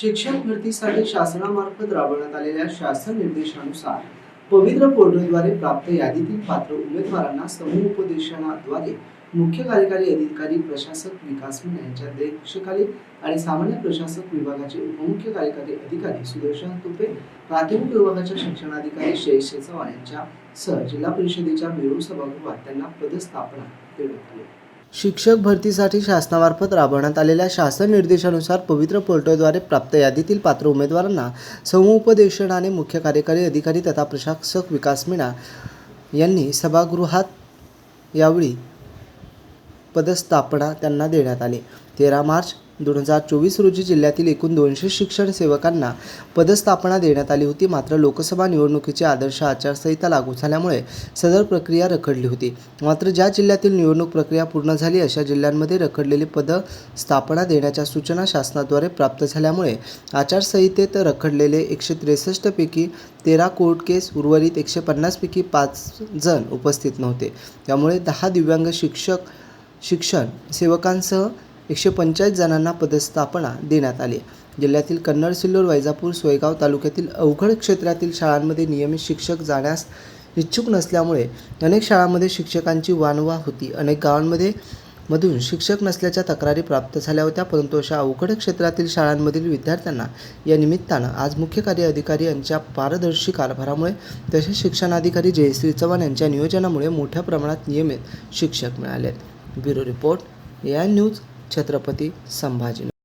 शिक्षक भरतीसाठी शासनामार्फत राबवण्यात आलेल्या शासन निर्देशानुसार पवित्र पोर्टलद्वारे प्राप्त यादीतील पात्र उमेदवारांना समूह उपदेशनाद्वारे मुख्य कार्यकारी अधिकारी प्रशासक विकास मीना यांच्या देखरेखीखाली आणि सामान्य प्रशासक विभागाचे उपमुख्य कार्यकारी अधिकारी सुदर्शन तुपे प्राथमिक विभागाच्या शिक्षणाधिकारी शैश चव्हाण यांच्या सह जिल्हा परिषदेच्या मिरवणूक सभागृहात त्यांना पदस्थापना देण्यात आली. शिक्षक भरतीसाठी शासनामार्फत राबवण्यात आलेल्या शासन निर्देशानुसार पवित्र पोर्टलद्वारे प्राप्त यादीतील पात्र उमेदवारांना समुपदेशनाने मुख्य कार्यकारी अधिकारी तथा प्रशासक विकास मीणा यांनी सभागृहात यावेळी पदस्थापना त्यांना देण्यात आली. तेरा मार्च दोन हजार चोवीस रोजी जिल्ह्यातील एकूण दोनशे शिक्षण सेवकांना पदस्थापना देण्यात आली होती. मात्र लोकसभा निवडणुकीची आदर्श आचारसंहिता लागू झाल्यामुळे सदर प्रक्रिया रखडली होती. मात्र ज्या जिल्ह्यातील निवडणूक प्रक्रिया पूर्ण झाली अशा जिल्ह्यांमध्ये रखडलेली पदस्थापना देण्याच्या सूचना शासनाद्वारे प्राप्त झाल्यामुळे आचारसंहितेत रखडलेले एकशे त्रेसष्टपैकी तेरा कोर्ट केस उर्वरित एकशे पन्नासपैकी पाच जण उपस्थित नव्हते. त्यामुळे दहा दिव्यांग शिक्षक शिक्षण सेवकांसह एकशे पंचाळीस जणांना पदस्थापना देण्यात आली. जिल्ह्यातील कन्नड सिल्लोड वैजापूर सोयगाव तालुक्यातील अवघड क्षेत्रातील शाळांमध्ये नियमित शिक्षक जाण्यास इच्छुक नसल्यामुळे अनेक शाळांमध्ये शिक्षकांची वानवा होती. अनेक गावांमध्ये मधून शिक्षक नसल्याच्या तक्रारी प्राप्त झाल्या होत्या परंतु अशा अवघड क्षेत्रातील शाळांमधील विद्यार्थ्यांना या निमित्तानं आज मुख्य कार्य अधिकारी यांच्या पारदर्शी कारभारामुळे तसेच शिक्षणाधिकारी जयश्री चव्हाण यांच्या नियोजनामुळे मोठ्या प्रमाणात नियमित शिक्षक मिळाले. Bureau report A I news Chhatrapati Sambhaji